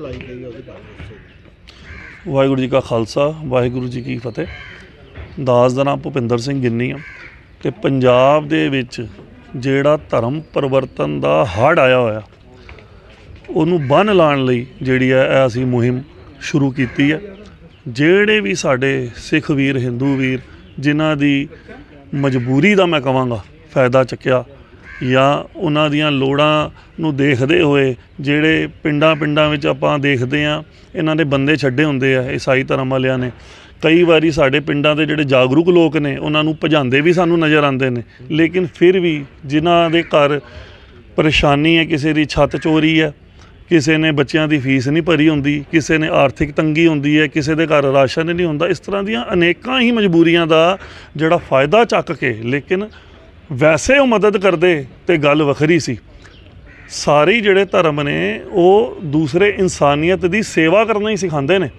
ਚਲਾਈ ਗਈ ਹੈ ਉਹਦੇ ਬਾਰੇ ਦੱਸੋ। ਵਾਹਿਗੁਰੂ ਜੀ ਕਾ ਖਾਲਸਾ, ਵਾਹਿਗੁਰੂ ਜੀ ਕੀ ਫਤਿਹ। ਦਾਸ ਦਾ ਨਾਮ ਭੁਪਿੰਦਰ ਸਿੰਘ ਗਿੰਨੀ ਆ ਤੇ ਪੰਜਾਬ ਦੇ ਵਿੱਚ ਜਿਹੜਾ ਧਰਮ ਪਰਿਵਰਤਨ ਦਾ ਹੜ ਆਇਆ ਹੋਇਆ, ਉਹਨੂੰ ਬੰਨ ਲਾਉਣ ਲਈ ਜਿਹੜੀ ਹੈ ਇਹ ਅਸੀਂ ਮੁਹਿੰਮ ਸ਼ੁਰੂ ਕੀਤੀ ਹੈ। ਜਿਹੜੇ ਵੀ ਸਾਡੇ ਸਿੱਖ ਵੀਰ, ਹਿੰਦੂ ਵੀਰ, ਜਿਨ੍ਹਾਂ ਦੀ ਮਜਬੂਰੀ ਦਾ ਮੈਂ ਕਵਾਂਗਾ, ਫਾਇਦਾ ਚੱਕਿਆ ਜਾਂ ਉਹਨਾਂ ਦੀਆਂ ਲੋੜਾਂ ਨੂੰ ਦੇਖਦੇ ਹੋਏ ਜਿਹੜੇ ਪਿੰਡਾਂ ਪਿੰਡਾਂ ਵਿੱਚ ਆਪਾਂ ਦੇਖਦੇ ਹਾਂ, ਇਹਨਾਂ ਦੇ ਬੰਦੇ ਛੱਡੇ ਹੁੰਦੇ ਆ ਈਸਾਈ ਧਰਮ ਵਾਲਿਆਂ ਨੇ। ਕਈ ਵਾਰੀ ਸਾਡੇ ਪਿੰਡਾਂ ਦੇ ਜਿਹੜੇ ਜਾਗਰੂਕ ਲੋਕ ਨੇ, ਉਹਨਾਂ ਨੂੰ ਭਜਾਉਂਦੇ ਵੀ ਸਾਨੂੰ ਨਜ਼ਰ ਆਉਂਦੇ ਨੇ। ਲੇਕਿਨ ਫਿਰ ਵੀ ਜਿਨ੍ਹਾਂ ਦੇ ਘਰ ਪਰੇਸ਼ਾਨੀ ਹੈ, ਕਿਸੇ ਦੀ ਛੱਤ ਚੋਰੀ ਹੈ, ਕਿਸੇ ਨੇ ਬੱਚਿਆਂ ਦੀ ਫੀਸ ਨਹੀਂ ਭਰੀ ਹੁੰਦੀ, ਕਿਸੇ ਨੇ ਆਰਥਿਕ ਤੰਗੀ ਹੁੰਦੀ ਹੈ, ਕਿਸੇ ਦੇ ਘਰ ਰਾਸ਼ਨ ਨਹੀਂ ਹੁੰਦਾ, ਇਸ ਤਰ੍ਹਾਂ ਦੀਆਂ ਅਨੇਕਾਂ ਹੀ ਮਜਬੂਰੀਆਂ ਦਾ ਜਿਹੜਾ ਫਾਇਦਾ ਚੱਕ ਕੇ, ਲੇਕਿਨ ਵੈਸੇ ਉਹ ਮਦਦ ਕਰਦੇ ਤੇ ਗੱਲ ਵੱਖਰੀ ਸੀ। ਸਾਰੇ ਜਿਹੜੇ ਧਰਮ ਨੇ, ਉਹ ਦੂਸਰੇ ਇਨਸਾਨੀਅਤ ਦੀ ਸੇਵਾ ਕਰਨਾ ਹੀ ਸਿਖਾਉਂਦੇ ਨੇ।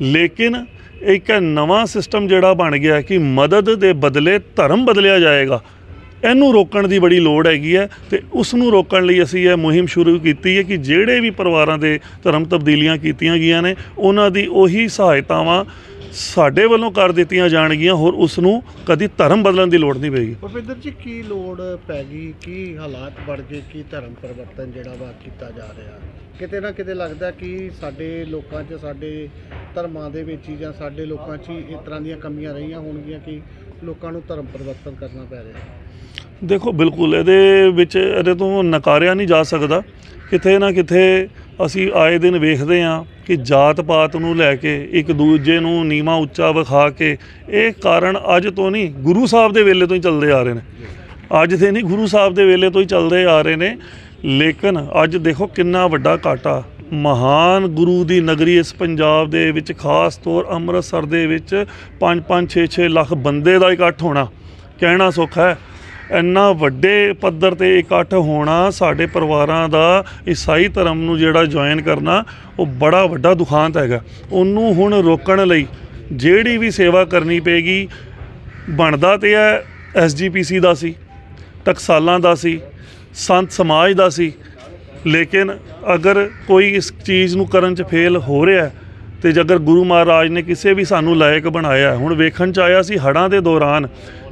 ਲੇਕਿਨ ਇੱਕ ਨਵਾਂ ਸਿਸਟਮ ਜਿਹੜਾ ਬਣ ਗਿਆ ਕਿ ਮਦਦ ਦੇ ਬਦਲੇ ਧਰਮ ਬਦਲਿਆ ਜਾਏਗਾ। ਇਹਨੂੰ ਰੋਕਣ ਦੀ ਬੜੀ ਲੋੜ ਹੈਗੀ ਹੈ ਤੇ ਉਸ ਨੂੰ ਰੋਕਣ ਲਈ ਅਸੀਂ ਇਹ ਮੁਹਿੰਮ ਸ਼ੁਰੂ ਕੀਤੀ ਹੈ ਕਿ ਜਿਹੜੇ ਵੀ ਪਰਿਵਾਰਾਂ ਦੇ ਧਰਮ ਤਬਦੀਲੀਆਂ ਕੀਤੀਆਂ ਗਈਆਂ ਨੇ, ਉਹਨਾਂ ਦੀ ਉਹੀ ਸਹਾਇਤਾਵਾਂ ਸਾਡੇ ਵੱਲੋਂ ਕਰ ਦਿੱਤੀਆਂ ਜਾਣਗੀਆਂ ਹੋਰ ਉਸ ਨੂੰ ਕਦੀ ਧਰਮ ਬਦਲਣ ਦੀ ਲੋੜ ਨਹੀਂ ਪਏਗੀ। ਭੁਪਿੰਦਰ ਜੀ ਕੀ ਲੋੜ ਪੈ ਗਈ? ਕੀ ਹਾਲਾਤ ਬਣ ਗਏ? ਕੀ ਧਰਮ ਪਰਿਵਰਤਨ ਜਿਹੜਾ ਵਾ ਕੀਤਾ ਜਾ ਰਿਹਾ? ਕਿਤੇ ਨਾ ਕਿਤੇ ਲੱਗਦਾ ਕਿ ਸਾਡੇ ਲੋਕਾਂ 'ਚ ਸਾਡੇ ਧਰਮਾਂ ਦੇ ਵਿੱਚ ਹੀ ਜਾਂ ਸਾਡੇ ਲੋਕਾਂ 'ਚ ਹੀ ਇਸ ਤਰ੍ਹਾਂ ਦੀਆਂ ਕਮੀਆਂ ਰਹੀਆਂ ਹੋਣਗੀਆਂ ਕਿ ਲੋਕਾਂ ਨੂੰ ਧਰਮ ਪਰਿਵਰਤਨ ਕਰਨਾ ਪੈ ਰਿਹਾ। ਦੇਖੋ ਬਿਲਕੁਲ ਇਹਦੇ ਵਿੱਚ ਇਹਦੇ ਤੋਂ ਨਕਾਰਿਆ ਨਹੀਂ ਜਾ ਸਕਦਾ। ਕਿਤੇ ਨਾ ਕਿਤੇ ਅਸੀਂ ਆਏ ਦਿਨ ਵੇਖਦੇ ਹਾਂ ਕਿ ਜਾਤ ਪਾਤ ਨੂੰ ਲੈ ਕੇ, ਇੱਕ ਦੂਜੇ ਨੂੰ ਨੀਵਾ ਉੱਚਾ ਵਿਖਾ ਕੇ, ਇਹ ਕਾਰਨ ਅੱਜ ਤੋਂ ਨਹੀਂ, ਗੁਰੂ ਸਾਹਿਬ ਦੇ ਵੇਲੇ ਤੋਂ ਹੀ ਚੱਲਦੇ ਆ ਰਹੇ ਨੇ। ਅੱਜ ਦੇ ਨਹੀਂ, ਗੁਰੂ ਸਾਹਿਬ ਦੇ ਵੇਲੇ ਤੋਂ ਹੀ ਚੱਲਦੇ ਆ ਰਹੇ ਨੇ। ਲੇਕਿਨ ਅੱਜ ਦੇਖੋ ਕਿੰਨਾ ਵੱਡਾ ਘਾਟਾ। ਮਹਾਨ ਗੁਰੂ ਦੀ ਨਗਰੀ ਇਸ ਪੰਜਾਬ ਦੇ ਵਿੱਚ, ਖਾਸ ਤੌਰ ਅੰਮ੍ਰਿਤਸਰ ਦੇ ਵਿੱਚ 5-5 6-6 ਲੱਖ ਬੰਦੇ ਦਾ ਇਕੱਠ ਹੋਣਾ। ਕਹਿਣਾ ਸੌਖਾ ਹੈ। ਇੰਨਾ ਵੱਡੇ ਪੱਧਰ ਤੇ ਇਕੱਠ ਹੋਣਾ ਸਾਡੇ ਪਰਿਵਾਰਾਂ ਦਾ ਈਸਾਈ ਧਰਮ ਨੂੰ ਜਿਹੜਾ ਜੁਆਇਨ ਕਰਨਾ ਉਹ ਬੜਾ ਵੱਡਾ ਦੁਖਾਂਤ ਹੈਗਾ। ਉਹਨੂੰ ਹੁਣ ਰੋਕਣ ਲਈ ਜਿਹੜੀ ਵੀ ਸੇਵਾ ਕਰਨੀ ਪਏਗੀ ਬਣਦਾ ਤੇ ਹੈ ਐਸਜੀਪੀਸੀ ਦਾ ਸੀ ਟਕਸਾਲਾਂ ਦਾ ਸੀ ਸੰਤ ਸਮਾਜ ਦਾ ਸੀ। ਲੇਕਿਨ ਅਗਰ ਕੋਈ ਇਸ ਚੀਜ਼ ਨੂੰ ਕਰਨ 'ਚ ਫੇਲ ਹੋ ਰਿਹਾ ਹੈ, ਤੇ ਜੇਕਰ ਗੁਰੂ ਮਹਾਰਾਜ ਨੇ ਕਿਸੇ ਵੀ ਸਾਨੂੰ ਲਾਇਕ ਬਣਾਇਆ ਹੁਣ ਵੇਖਣ 'ਚ ਆਇਆ ਸੀ ਹੜ੍ਹਾਂ ਦੇ ਦੌਰਾਨ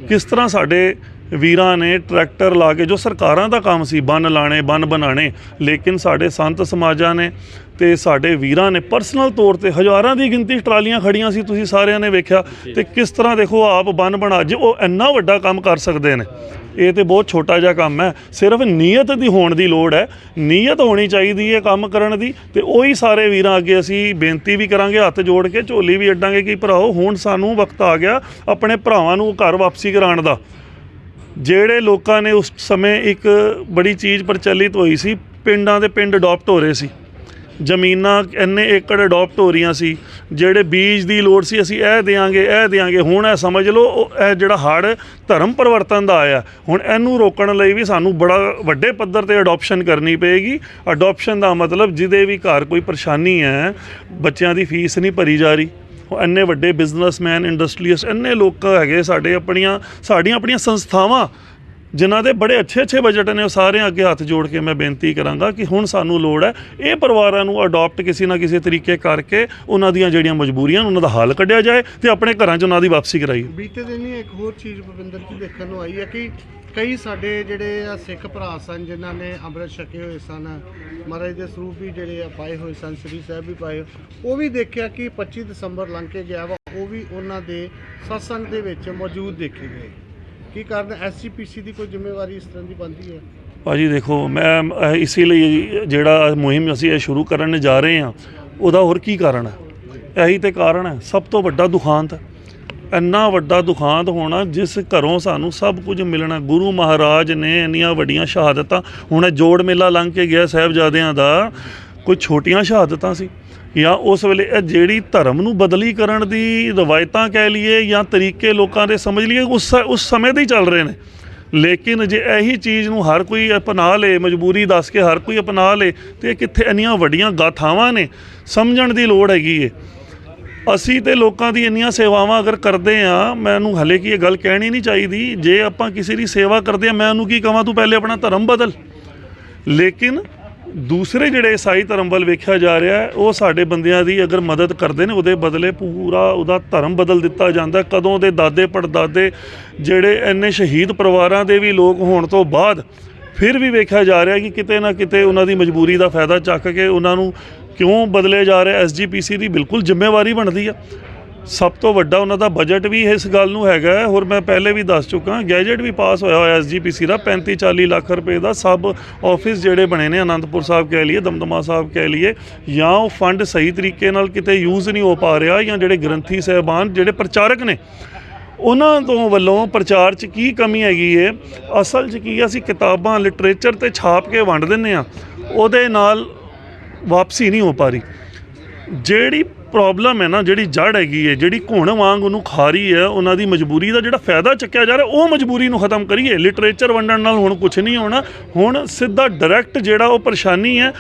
ਕਿਸ ਤਰ੍ਹਾਂ ਸਾਡੇ ਵੀਰਾਂ ਨੇ ਟਰੈਕਟਰ ਲਾ ਕੇ, ਜੋ ਸਰਕਾਰਾਂ ਦਾ ਕੰਮ ਸੀ, ਬੰਨ ਲਾਣੇ, ਬੰਨ ਬਣਾਣੇ, ਲੇਕਿਨ ਸਾਡੇ ਸੰਤ ਸਮਾਜਾਂ ਨੇ ਤੇ ਸਾਡੇ ਵੀਰਾਂ ਨੇ ਪਰਸਨਲ ਤੌਰ ਤੇ ਹਜ਼ਾਰਾਂ ਦੀ ਗਿਣਤੀ 'ਚ ਟਰਾਲੀਆਂ ਖੜੀਆਂ ਸੀ, ਤੁਸੀਂ ਸਾਰਿਆਂ ਨੇ ਵੇਖਿਆ। ਤੇ ਕਿਸ ਤਰ੍ਹਾਂ ਦੇਖੋ, ਆਪ ਬੰਨ ਬਣਾ, ਜੇ ਉਹ ਇੰਨਾ ਵੱਡਾ ਕੰਮ ਕਰ ਸਕਦੇ ਨੇ, ਇਹ ਤੇ ਬਹੁਤ ਛੋਟਾ ਜਿਹਾ ਕੰਮ ਹੈ। ਸਿਰਫ ਨੀਅਤ ਦੀ ਹੋਣ ਦੀ ਲੋੜ ਹੈ। ਨੀਅਤ ਹੋਣੀ ਚਾਹੀਦੀ ਹੈ ਕੰਮ ਕਰਨ ਦੀ, ਤੇ ਉਹੀ ਸਾਰੇ ਵੀਰਾਂ ਅੱਗੇ ਅਸੀਂ ਬੇਨਤੀ ਵੀ ਕਰਾਂਗੇ, ਹੱਥ ਜੋੜ ਕੇ ਝੋਲੀ ਵੀ ਅੱਡਾਂਗੇ ਕਿ ਭਰਾਓ, ਹੁਣ ਸਾਨੂੰ ਵਕਤ ਆ ਗਿਆ, ਆਪਣੇ ਭਰਾਵਾਂ ਨੂੰ ਘਰ ਵਾਪਸੀ ਕਰਾਉਣ ਦਾ। ਜਿਹੜੇ ਲੋਕਾਂ ਨੇ ਉਸ ਸਮੇਂ ਇੱਕ ਬੜੀ ਚੀਜ਼ ਪ੍ਰਚਲਿਤ ਹੋਈ ਸੀ, ਪਿੰਡਾਂ ਦੇ ਪਿੰਡ ਅਡਾਪਟ ਹੋ ਰਹੇ ਸੀ। ਜ਼ਮੀਨਾਂ ਇੰਨੇ ਏਕੜ ਅਡਾਪਟ ਹੋ ਰਹੀਆਂ ਸੀ, ਜਿਹੜੇ ਬੀਜ ਦੀ ਲੋੜ ਸੀ, ਅਸੀਂ ਇਹ ਦੇਾਂਗੇ ਇਹ ਦੇਾਂਗੇ ਹੁਣ ਇਹ ਸਮਝ ਲਓ, ਉਹ ਇਹ ਜਿਹੜਾ ਹੜ ਧਰਮ ਪਰਿਵਰਤਨ ਦਾ ਆਇਆ, ਹੁਣ ਇਹਨੂੰ ਰੋਕਣ ਲਈ ਵੀ ਸਾਨੂੰ ਬੜਾ ਵੱਡੇ ਪੱਧਰ ਤੇ ਅਡਾਪਸ਼ਨ ਕਰਨੀ ਪਏਗੀ। ਅਡਾਪਸ਼ਨ ਦਾ ਮਤਲਬ ਜਿਹਦੇ ਵੀ ਘਰ ਕੋਈ ਪਰੇਸ਼ਾਨੀ ਹੈ, ਬੱਚਿਆਂ ਦੀ ਫੀਸ ਨਹੀਂ ਭਰੀ ਜਾ ਰਹੀ। ਇੰਨੇ ਵੱਡੇ ਬਿਜ਼ਨਸਮੈਨ ਇੰਡਸਟਰੀਅਸ ਇੰਨੇ ਲੋਕ ਹੈਗੇ ਸਾਡੇ ਆਪਣੀਆਂ ਸਾਡੀਆਂ ਆਪਣੀਆਂ ਸੰਸਥਾਵਾਂ ਜਿਨ੍ਹਾਂ ਦੇ ਬੜੇ ਅੱਛੇ ਅੱਛੇ ਬਜਟ ਨੇ, ਉਹ ਸਾਰਿਆਂ ਅੱਗੇ ਹੱਥ ਜੋੜ ਕੇ ਮੈਂ ਬੇਨਤੀ ਕਰਾਂਗਾ ਕਿ ਹੁਣ ਸਾਨੂੰ ਲੋੜ ਹੈ ਇਹ ਪਰਿਵਾਰਾਂ ਨੂੰ ਅਡਾਪਟ ਕਿਸੇ ਨਾ ਕਿਸੇ ਤਰੀਕੇ ਕਰਕੇ ਉਹਨਾਂ ਦੀਆਂ ਜਿਹੜੀਆਂ ਮਜਬੂਰੀਆਂ ਉਹਨਾਂ ਦਾ ਹੱਲ ਕੱਢਿਆ ਜਾਏ ਤੇ ਆਪਣੇ ਘਰਾਂ 'ਚ ਉਹਨਾਂ ਦੀ ਵਾਪਸੀ ਕਰਾਈ ਬੀਤੇ ਦਿਨ ਹੀ ਇੱਕ ਹੋਰ ਚੀਜ਼ ਭਵਿੰਦਰ ਜੀ ਦੇਖਣ ਨੂੰ ਆਈ ਹੈ ਕਿ ਕਈ ਸਾਡੇ ਜਿਹੜੇ ਆ ਸਿੱਖ ਭਰਾ ਸਨ, ਜਿਨ੍ਹਾਂ ਨੇ ਅੰਮ੍ਰਿਤ ਛਕੇ ਹੋਏ ਸਨ, ਮਹਾਰਾਜ ਦੇ ਸਰੂਪ ਵੀ ਜਿਹੜੇ ਆ ਪਾਏ ਹੋਏ ਸਨ, ਸ੍ਰੀ ਸਾਹਿਬ ਵੀ ਪਾਏ ਉਹ ਵੀ ਦੇਖਿਆ ਕਿ 25 ਦਸੰਬਰ ਲੰਘ ਕੇ ਗਿਆ ਵਾ, ਉਹ ਵੀ ਉਹਨਾਂ ਦੇ ਸਤਸੰਗ ਦੇ ਵਿੱਚ ਮੌਜੂਦ ਦੇਖੇ ਗਏ। ਕੀ ਕਾਰਨ ਐਸਜੀਪੀਸੀ ਦੀ ਕੋਈ ਜ਼ਿੰਮੇਵਾਰੀ ਇਸ ਤਰ੍ਹਾਂ ਦੀ ਬਣਦੀ ਹੈ? ਭਾਜੀ ਦੇਖੋ, ਮੈਂ ਇਹ ਇਸੇ ਲਈ ਜਿਹੜਾ ਮੁਹਿੰਮ ਅਸੀਂ ਇਹ ਸ਼ੁਰੂ ਕਰਨ ਜਾ ਰਹੇ ਹਾਂ, ਉਹਦਾ ਹੋਰ ਕੀ ਕਾਰਨ ਹੈ? ਇਹੀ ਤੇ ਕਾਰਨ ਹੈ, ਸਭ ਤੋਂ ਵੱਡਾ ਦੁਖਾਂਤ, ਇੰਨਾ ਵੱਡਾ ਦੁਖਾਂਤ ਹੋਣਾ ਜਿਸ ਘਰੋਂ ਸਾਨੂੰ ਸਭ ਕੁਝ ਮਿਲਣਾ। ਗੁਰੂ ਮਹਾਰਾਜ ਨੇ ਇੰਨੀਆਂ ਵੱਡੀਆਂ ਸ਼ਹਾਦਤਾਂ, ਹੁਣ ਇਹ ਜੋੜ ਮੇਲਾ ਲੰਘ ਕੇ ਗਿਆ ਸਾਹਿਬਜ਼ਾਦਿਆਂ ਦਾ, ਕੋਈ ਛੋਟੀਆਂ ਸ਼ਹਾਦਤਾਂ ਸੀ। ਜਾਂ ਉਸ ਵੇਲੇ ਇਹ ਜਿਹੜੀ ਧਰਮ ਨੂੰ ਬਦਲੀ ਕਰਨ ਦੀ ਰਵਾਇਤਾਂ ਕਹਿ ਲਈਏ ਜਾਂ ਤਰੀਕੇ ਲੋਕਾਂ ਦੇ ਸਮਝ ਲਈਏ, ਉਸ ਉਸ ਸਮੇਂ ਦੇ ਹੀ ਚੱਲ ਰਹੇ ਨੇ। ਲੇਕਿਨ ਜੇ ਇਹੀ ਚੀਜ਼ ਨੂੰ ਹਰ ਕੋਈ ਅਪਣਾ ਲੇ, ਮਜਬੂਰੀ ਦੱਸ ਕੇ ਹਰ ਕੋਈ ਅਪਣਾ ਲੇ, ਤੇ ਇਹ ਕਿੱਥੇ ਇੰਨੀਆਂ ਵੱਡੀਆਂ ਗਾਥਾਵਾਂ ਨੇ, ਸਮਝਣ ਦੀ ਲੋੜ ਹੈਗੀ ਏ। ਅਸੀਂ ਤੇ ਲੋਕਾਂ ਦੀ ਇੰਨੀਆਂ ਸੇਵਾਵਾਂ ਅਗਰ ਕਰਦੇ ਆ, ਮੈਨੂੰ ਹਲੇ ਕੀ ਇਹ ਗੱਲ ਕਹਿਣੀ ਨਹੀਂ ਚਾਹੀਦੀ, ਜੇ ਆਪਾਂ ਕਿਸੇ ਦੀ ਸੇਵਾ ਕਰਦੇ ਆ, ਮੈਂ ਉਹਨੂੰ ਕੀ ਕਹਾਂ ਤੂੰ ਪਹਿਲੇ ਆਪਣਾ ਧਰਮ ਬਦਲ। ਲੇਕਿਨ ਦੂਸਰੇ ਜਿਹੜੇ ਈਸਾਈ ਧਰਮ ਵੱਲ ਵੇਖਿਆ ਜਾ ਰਿਹਾ ਉਹ ਸਾਡੇ ਬੰਦਿਆਂ ਦੀ ਅਗਰ ਮਦਦ ਕਰਦੇ ਨੇ, ਉਹਦੇ ਬਦਲੇ ਪੂਰਾ ਉਹਦਾ ਧਰਮ ਬਦਲ ਦਿੱਤਾ ਜਾਂਦਾ ਕਦੋਂ ਦੇ ਦਾਦੇ ਪੜਦਾਦੇ ਜਿਹੜੇ ਇੰਨੇ ਸ਼ਹੀਦ ਪਰਿਵਾਰਾਂ ਦੇ ਵੀ ਲੋਕ ਹੋਣ ਤੋਂ ਬਾਅਦ ਫਿਰ ਵੀ ਵੇਖਿਆ ਜਾ ਰਿਹਾ ਕਿ ਕਿਤੇ ਨਾ ਕਿਤੇ ਉਹਨਾਂ ਦੀ ਮਜਬੂਰੀ ਦਾ ਫਾਇਦਾ ਚੱਕ ਕੇ ਉਹਨਾਂ ਨੂੰ ਕਿਉਂ ਬਦਲੇ ਜਾ ਰਿਹਾ ਐਸਜੀਪੀਸੀ ਦੀ ਬਿਲਕੁਲ ਜ਼ਿੰਮੇਵਾਰੀ ਬਣਦੀ ਆ। ਸਭ ਤੋਂ ਵੱਡਾ ਉਹਨਾਂ ਦਾ ਬਜਟ ਵੀ ਇਸ ਗੱਲ ਨੂੰ ਹੈਗਾ ਹੈ। ਹੋਰ ਮੈਂ ਪਹਿਲੇ ਵੀ ਦੱਸ ਚੁੱਕਾ ਗੈਜਟ ਵੀ ਪਾਸ ਹੋਇਆ ਹੋਇਆ ਐਸਜੀਪੀਸੀ ਦਾ 35 40 ਲੱਖ ਰੁਪਏ ਦਾ। ਸਭ ਆਫਿਸ ਜਿਹੜੇ ਬਣੇ ਨੇ ਆਨੰਦਪੁਰ ਸਾਹਿਬ ਕਹਿ ਲਈਏ, ਦਮਦਮਾ ਸਾਹਿਬ ਕਹਿ ਲਈਏ, ਜਾਂ ਉਹ ਫੰਡ ਸਹੀ ਤਰੀਕੇ ਨਾਲ ਕਿਤੇ ਯੂਜ਼ ਨਹੀਂ ਹੋ ਪਾ ਰਿਹਾ, ਜਾਂ ਜਿਹੜੇ ਗ੍ਰੰਥੀ ਸਹਿਬਾਨ, ਜਿਹੜੇ ਪ੍ਰਚਾਰਕ ਨੇ, ਉਹਨਾਂ ਤੋਂ ਵੱਲੋਂ ਪ੍ਰਚਾਰ 'ਚ ਕੀ ਕਮੀ ਹੈਗੀ ਏ? ਅਸਲ 'ਚ ਕੀ ਅਸੀਂ ਕਿਤਾਬਾਂ ਲਿਟਰੇਚਰ ਤੇ ਛਾਪ ਕੇ ਵੰਡ ਦਿੰਨੇ ਆ, ਉਹਦੇ ਨਾਲ ਵਾਪਸੀ ਨਹੀਂ ਹੋ ਪਾ ਰਹੀ। ਜਿਹੜੀ ਪ੍ਰੋਬਲਮ ਹੈ ਨਾ, ਜਿਹੜੀ ਜੜ ਹੈਗੀ ਹੈ, ਜਿਹੜੀ ਘੁਣ ਵਾਂਗ ਉਹਨੂੰ ਖਾ ਰਹੀ ਹੈ, ਉਹਨਾਂ ਦੀ ਮਜਬੂਰੀ ਦਾ ਜਿਹੜਾ ਫਾਇਦਾ ਚੱਕਿਆ ਜਾ ਰਿਹਾ, ਉਹ ਮਜਬੂਰੀ ਨੂੰ ਖਤਮ ਕਰੀਏ। ਲਿਟਰੇਚਰ ਵੰਡਣ ਨਾਲ ਹੁਣ ਕੁਝ ਨਹੀਂ ਹੋਣਾ। ਹੁਣ ਸਿੱਧਾ ਡਾਇਰੈਕਟ ਜਿਹੜਾ ਉਹ ਪਰੇਸ਼ਾਨੀ ਹੈ,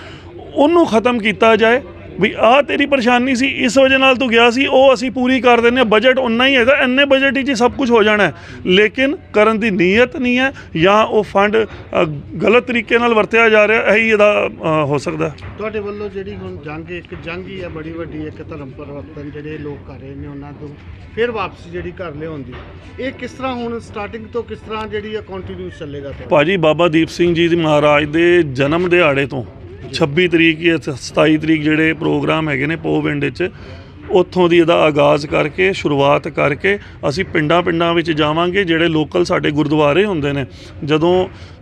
ਉਹਨੂੰ ਖਤਮ ਕੀਤਾ ਜਾਏ। ਵੀ ਆਹ ਤੇਰੀ ਪਰੇਸ਼ਾਨੀ ਸੀ ਇਸ ਵਜ੍ਹਾ ਨਾਲ ਤੂੰ ਗਿਆ ਸੀ ਉਹ ਅਸੀਂ ਪੂਰੀ ਕਰ ਦਿੰਦੇ ਹਾਂ ਬਜਟ ਉਨਾ ਹੀ ਹੈਗਾ ਇੰਨੇ ਬਜਟ 'ਚ ਹੀ ਸਭ ਕੁਝ ਹੋ ਜਾਣਾ ਹੈ। ਲੇਕਿਨ ਕਰਨ ਦੀ ਨੀਅਤ ਨਹੀਂ ਹੈ ਜਾਂ ਉਹ ਫੰਡ ਗਲਤ ਤਰੀਕੇ ਨਾਲ ਵਰਤਿਆ ਜਾ ਰਿਹਾ ਇਹੀ ਇਹਦਾ ਹੋ ਸਕਦਾ ਤੁਹਾਡੇ ਵੱਲੋਂ ਜਿਹੜੀ ਹੁਣ ਜੰਗ ਇੱਕ ਜੰਗ ਹੀ ਹੈ ਬੜੀ ਵੱਡੀ ਇੱਕ ਧਰਮ ਪਰਿਵਰਤਨ ਜਿਹੜੇ ਲੋਕ ਕਰ ਰਹੇ ਨੇ ਉਹਨਾਂ ਤੋਂ ਫਿਰ ਵਾਪਸੀ ਜਿਹੜੀ ਕਰ ਲਿਆਉਂਦੀ। ਇਹ ਕਿਸ ਤਰ੍ਹਾਂ ਹੁਣ ਸਟਾਰਟਿੰਗ ਤੋਂ ਕਿਸ ਤਰ੍ਹਾਂ ਜਿਹੜੀ ਕੰਟੀਨਿਊ ਚੱਲੇਗਾ ਭਾਜੀ ਬਾਬਾ ਦੀਪ ਸਿੰਘ ਜੀ ਦੇ ਮਹਾਰਾਜ ਦੇ ਜਨਮ ਦਿਹਾੜੇ ਤੋਂ 26 ਤਰੀਕ ਜਾਂ 27 ਤਰੀਕ ਜਿਹੜੇ ਪ੍ਰੋਗਰਾਮ ਹੈਗੇ ਨੇ ਪੋਵਿੰਡ ਵਿੱਚ ਉੱਥੋਂ ਦੀ ਇਹਦਾ ਆਗਾਜ਼ ਕਰਕੇ, ਸ਼ੁਰੂਆਤ ਕਰਕੇ ਅਸੀਂ ਪਿੰਡਾਂ ਪਿੰਡਾਂ ਵਿੱਚ ਜਾਵਾਂਗੇ, ਜਿਹੜੇ ਲੋਕਲ ਸਾਡੇ ਗੁਰਦੁਆਰੇ ਹੁੰਦੇ ਨੇ ਜਦੋਂ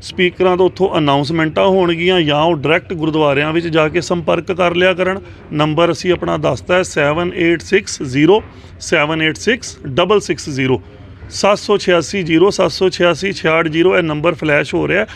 ਸਪੀਕਰਾਂ ਤੋਂ ਉੱਥੋਂ ਅਨਾਉਂਸਮੈਂਟਾਂ ਹੋਣਗੀਆਂ ਜਾਂ ਉਹ ਡਾਇਰੈਕਟ ਗੁਰਦੁਆਰਿਆਂ ਵਿੱਚ ਜਾ ਕੇ ਸੰਪਰਕ ਕਰ ਲਿਆ ਕਰਨ, ਨੰਬਰ ਅਸੀਂ ਆਪਣਾ ਦੱਸਤਾ ਹੈ 7860 786 786 ਇਹ ਨੰਬਰ ਫਲੈਸ਼ ਹੋ ਰਿਹਾ ਹੈ।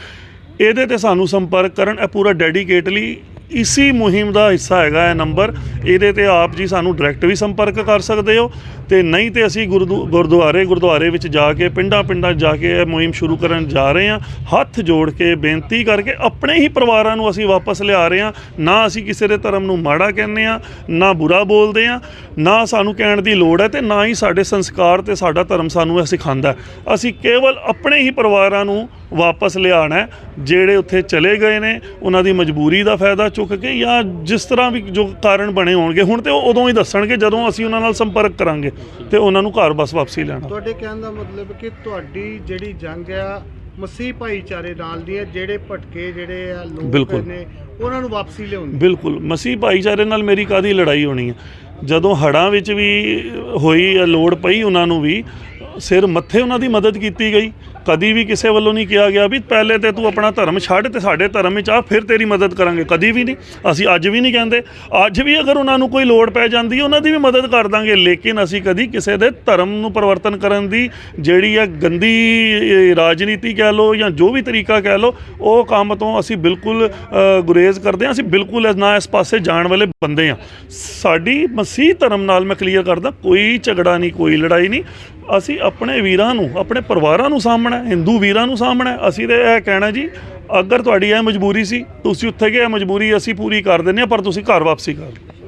ਇਹਦੇ ਤੇ ਸਾਨੂੰ ਸੰਪਰਕ ਕਰਨ, ਇਹ ਪੂਰਾ ਡੈਡੀਕੇਟਲੀ ਇਸੀ ਮੁਹਿੰਮ ਦਾ ਹਿੱਸਾ ਹੈਗਾ ਇਹ ਨੰਬਰ ਇਹਦੇ ਤੇ ਆਪ ਜੀ ਸਾਨੂੰ ਡਾਇਰੈਕਟ ਵੀ ਸੰਪਰਕ ਕਰ ਸਕਦੇ ਹੋ ਤੇ ਨਹੀਂ ਤੇ ਅਸੀਂ ਗੁਰਦੁ- ਗੁਰਦੁਆਰੇ ਗੁਰਦੁਆਰੇ ਵਿੱਚ ਜਾ ਕੇ ਪਿੰਡਾਂ ਪਿੰਡਾਂ ਜਾ ਕੇ ਇਹ ਮੁਹਿੰਮ ਸ਼ੁਰੂ ਕਰਨ ਜਾ ਰਹੇ ਹਾਂ। ਹੱਥ ਜੋੜ ਕੇ, ਬੇਨਤੀ ਕਰਕੇ ਆਪਣੇ ਹੀ ਪਰਿਵਾਰਾਂ ਨੂੰ ਅਸੀਂ ਵਾਪਸ ਲਿਆ ਰਹੇ ਹਾਂ। ਨਾ ਅਸੀਂ ਕਿਸੇ ਦੇ ਧਰਮ ਨੂੰ ਮਾੜਾ ਕਹਿੰਦੇ ਆ ਨਾ ਬੁਰਾ ਬੋਲਦੇ ਆ ਨਾ ਸਾਨੂੰ ਕਹਿਣ ਦੀ ਲੋੜ ਹੈ ਤੇ ਨਾ ਹੀ ਸਾਡੇ ਸੰਸਕਾਰ ਤੇ ਸਾਡਾ ਧਰਮ ਸਾਨੂੰ ਇਹ ਸਿਖਾਉਂਦਾ ਅਸੀਂ ਕੇਵਲ ਆਪਣੇ ਹੀ ਪਰਿਵਾਰਾਂ ਨੂੰ ਵਾਪਸ ਲਿਆਉਣਾ ਹੈ ਜਿਹੜੇ ਉੱਥੇ ਚਲੇ ਗਏ ਨੇ ਉਹਨਾਂ ਦੀ ਮਜਬੂਰੀ ਦਾ ਫਾਇਦਾ ਚੁੱਕ ਕੇ ਜਾਂ ਜਿਸ ਤਰ੍ਹਾਂ ਵੀ ਜੋ ਕਾਰਨ ਬਣੇ ਹੋਣਗੇ ਹੁਣ ਤੇ ਉਹ ਉਦੋਂ ਹੀ ਦੱਸਣਗੇ ਜਦੋਂ ਅਸੀਂ ਉਹਨਾਂ ਨਾਲ ਸੰਪਰਕ ਕਰਾਂਗੇ ਤੇ ਉਹਨਾਂ ਨੂੰ ਘਰ ਬਸ ਵਾਪਸੀ ਲੈਣਾ। ਤੁਹਾਡੇ ਕਹਿਣ ਦਾ ਮਤਲਬ ਕਿ ਤੁਹਾਡੀ ਜਿਹੜੀ ਜੰਗ ਆ ਮਸੀਹ ਭਾਈਚਾਰੇ ਨਾਲ ਦੀ ਹੈ ਜਿਹੜੇ ਭਟਕੇ ਜਿਹੜੇ ਆ ਲੋਕ। ਨੇ ਉਹਨਾਂ ਨੂੰ ਵਾਪਸੀ ਲਿਆਉਂਦੀ ਬਿਲਕੁਲ। ਮਸੀਹ ਭਾਈਚਾਰੇ ਨਾਲ ਮੇਰੀ ਕਾਦੀ ਲੜਾਈ ਹੋਣੀ ਹੈ ਜਦੋਂ ਹੜਾਂ ਵਿੱਚ ਵੀ ਹੋਈ ਲੋੜ ਪਈ ਉਹਨਾਂ ਨੂੰ ਵੀ ਸਿਰ ਮੱਥੇ ਉਹਨਾਂ ਦੀ ਮਦਦ ਕੀਤੀ ਗਈ। ਕਦੀ ਵੀ ਕਿਸੇ ਵੱਲੋਂ ਨਹੀਂ ਕਿਹਾ ਗਿਆ ਵੀ ਪਹਿਲੇ ਤੇ ਤੂੰ ਆਪਣਾ ਧਰਮ ਛੱਡ ਤੇ ਸਾਡੇ ਧਰਮ ਵਿੱਚ ਆ, ਫਿਰ ਤੇਰੀ ਮਦਦ ਕਰਾਂਗੇ। ਕਦੀ ਵੀ ਨਹੀਂ। ਅਸੀਂ ਅੱਜ ਵੀ ਨਹੀਂ ਕਹਿੰਦੇ। ਅੱਜ ਵੀ ਅਗਰ ਉਹਨਾਂ ਨੂੰ ਕੋਈ ਲੋੜ ਪੈ ਜਾਂਦੀ ਹੈ ਉਹਨਾਂ ਦੀ ਵੀ ਮਦਦ ਕਰ ਦਾਂਗੇ। ਲੇਕਿਨ ਅਸੀਂ ਕਦੀ ਕਿਸੇ ਦੇ ਧਰਮ ਨੂੰ ਪਰਿਵਰਤਨ ਕਰਨ ਦੀ ਜਿਹੜੀ ਹੈ ਗੰਦੀ ਰਾਜਨੀਤੀ ਕਹਿ ਲਓ ਜਾਂ ਜੋ ਵੀ ਤਰੀਕਾ ਕਹਿ ਲਓ, ਉਹ ਕੰਮ ਤੋਂ ਅਸੀਂ ਬਿਲਕੁਲ ਗੁਰੇਜ਼ ਕਰਦੇ ਹਾਂ। ਅਸੀਂ ਬਿਲਕੁਲ ਨਾ ਇਸ ਪਾਸੇ ਜਾਣ ਵਾਲੇ ਬੰਦੇ ਹਾਂ। ਸਾਡੀ ਮਸੀਹ ਧਰਮ ਨਾਲ ਮੈਂ ਕਲੀਅਰ ਕਰਦਾ, ਕੋਈ ਝਗੜਾ ਨਹੀਂ, ਕੋਈ ਲੜਾਈ ਨਹੀਂ। ਅਸੀਂ ਆਪਣੇ ਵੀਰਾਂ ਨੂੰ, ਆਪਣੇ ਪਰਿਵਾਰਾਂ ਨੂੰ ਸਾਹਮਣਾ ਹਿੰਦੂ ਵੀਰਾਂ ਨੂੰ ਸਾਹਮਣਾ। ਅਸੀਂ ਤੇ ਇਹ ਕਹਿਣਾ ਜੀ, ਅਗਰ ਤੁਹਾਡੀ ਇਹ ਮਜਬੂਰੀ ਸੀ, ਤੁਸੀਂ ਉੱਥੇ ਗਏ ਇਹ ਮਜਬੂਰੀ ਅਸੀਂ ਪੂਰੀ ਕਰ ਦਿੰਦੇ ਹਾਂ, ਪਰ ਤੁਸੀਂ ਘਰ ਵਾਪਸੀ ਕਰ ਲਓ।